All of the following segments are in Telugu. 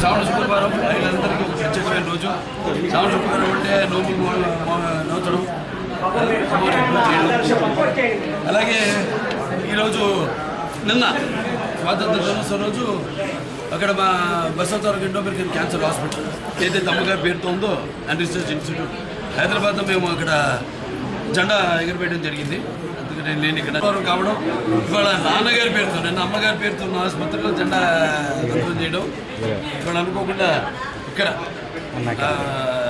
శ్రావణ శుక్రవారం మహిళలందరికీ ఒక ప్రత్యేకమైన రోజు. శ్రావణ శుక్రవారం అంటే నోము నోచడం అలాగే ఈరోజు నిన్న స్వాతంత్ర దినోత్సవం రోజు అక్కడ మా బసవతారక ఇండోమెరికన్ క్యాన్సర్ హాస్పిటల్ ఏదైతే అమ్మగారి పేరుతో ఉందో అండ్ రీసెర్చ్ ఇన్స్టిట్యూట్. హైదరాబాద్లో మేము అక్కడ జెండా ఎగిరిపేయడం జరిగింది. అందుకని నేను ఇక్కడ కావడం ఇవాళ నాన్నగారి పేరుతో నిన్న అమ్మగారి పేరుతో ఉన్న ఆసుపత్రిలో జెండా దగ్ధం చేయడం. ఇవాళ అనుకోకుండా ఇక్కడ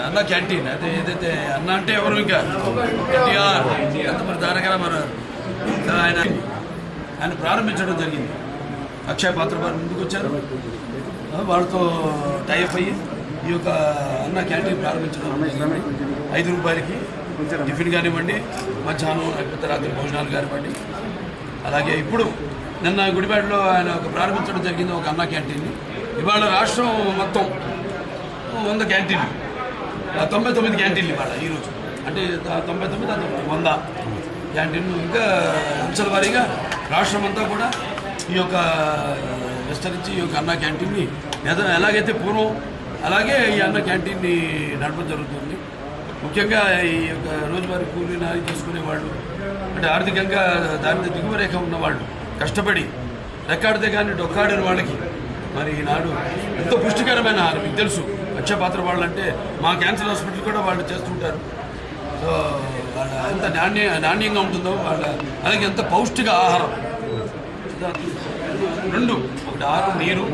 అన్న క్యాంటీన్ అదే ఏదైతే అన్న అంటే ఎవరు ఇంకా? ఎన్టీఆర్ ఎంత మరి ఆయన ఆయన ప్రారంభించడం జరిగింది. అక్షయ పాత్ర వారు ముందుకు వచ్చారు. వాళ్ళతో టైప్ అయ్యి ఈ యొక్క అన్న క్యాంటీన్ ప్రారంభించడం ఐదు రూపాయలకి టిఫిన్ కానివ్వండి మధ్యాహ్నం లేకపోతే రాత్రి భోజనాలు కానివ్వండి. అలాగే ఇప్పుడు నిన్న గుడిపేటలో ఆయన ఒక ప్రారంభించడం జరిగింది ఒక అన్న క్యాంటీన్ని ఇవాళ రాష్ట్రం మొత్తం వంద క్యాంటీన్లు. తొంభై తొమ్మిది క్యాంటీన్లు ఇవాళ ఈరోజు అంటే తొంభై తొమ్మిది తొమ్మిది వంద క్యాంటీన్లు ఇంకా అంశాల వారీగా రాష్ట్రం అంతా కూడా ఈ యొక్క విస్తరించి ఈ యొక్క అన్న క్యాంటీన్ని ఎద- ఎలాగైతే పూర్వం అలాగే ఈ అన్న క్యాంటీన్ని నడపడం జరుగుతుంది. ముఖ్యంగా ఈ యొక్క రోజువారీ కూలీ నాలి చేసుకునే వాళ్ళు అంటే ఆర్థికంగా దాని దిగువ రేఖ ఉన్నవాళ్ళు కష్టపడి రెక్కాడితే కానీ డొక్కాడిన వాళ్ళకి మరి ఈనాడు ఎంతో పుష్టికరమైన ఆహారం. మీకు తెలుసు అక్షయపాత్ర వాళ్ళు అంటే మా క్యాన్సర్ హాస్పిటల్ కూడా వాళ్ళు చేస్తుంటారు. సో వాళ్ళ ఎంత నాణ్య నాణ్యంగా ఉంటుందో వాళ్ళ అలాగే ఎంత పౌష్టిక ఆహారం. రెండు ఒకటి ఆహారం నీరు.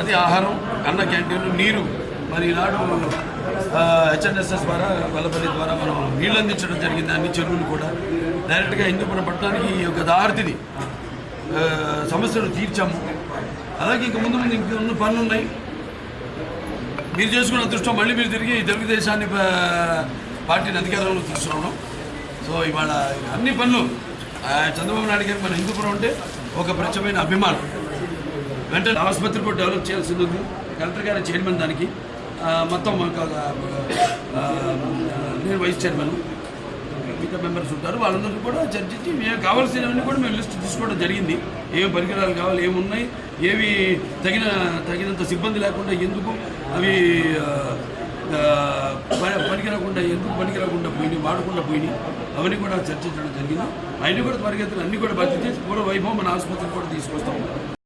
అది ఆహారం అన్న క్యాంటీన్ నీరు. మరి ఈనాడు హెచ్ఎన్ఎస్ఎస్ ద్వారా వల్లపల్లి ద్వారా మనం నీళ్ళు అందించడం జరిగింది అన్ని చెరువులు కూడా. డైరెక్ట్గా హిందూపురం పట్టణానికి ఈ యొక్క దారితిని సమస్యను తీర్చాము. అలాగే ఇంక ముందు ముందు ఇంక ఉన్న పనులు ఉన్నాయి. మీరు చేసుకున్న అదృష్టం మళ్ళీ మీరు తిరిగి తెలుగుదేశాన్ని పా- పార్టీని అధికారంలో తీసుకురావడం. సో ఇవాళ అన్ని పనులు చంద్రబాబు నాయుడు గారికి మన హిందూపురం అంటే ఒక ప్రత్యేకమైన అభిమానం. వెంటనే ఆసుపత్రి కూడా డెవలప్ చేయాల్సింది ఉంది. కలెక్టర్ గారి చైర్మన్ దానికి. మొత్తం మాకు నేను వైస్ చైర్మన్ మిగతా మెంబర్స్ ఉంటారు. వాళ్ళందరికీ కూడా చర్చించి మేము కావాల్సినవన్నీ కూడా మేము లిస్ట్ తీసుకోవడం జరిగింది. ఏమి పరికరాలు కావాలి ఏమున్నాయి ఏవి తగిన తగినంత సిబ్బంది లేకుండా ఎందుకు అవి ఆ, పనికిరాకుండా ఎందుకు పనికిరాకుండా పోయినాయి వాడకుండా పోయినాయి అవన్నీ కూడా చర్చించడం జరిగింది. అవన్నీ కూడా త్వరగతిలో అన్నీ కూడా భర్తీ చేసి పూర్వ వైభవం మన ఆసుపత్రికి కూడా తీసుకొస్తాం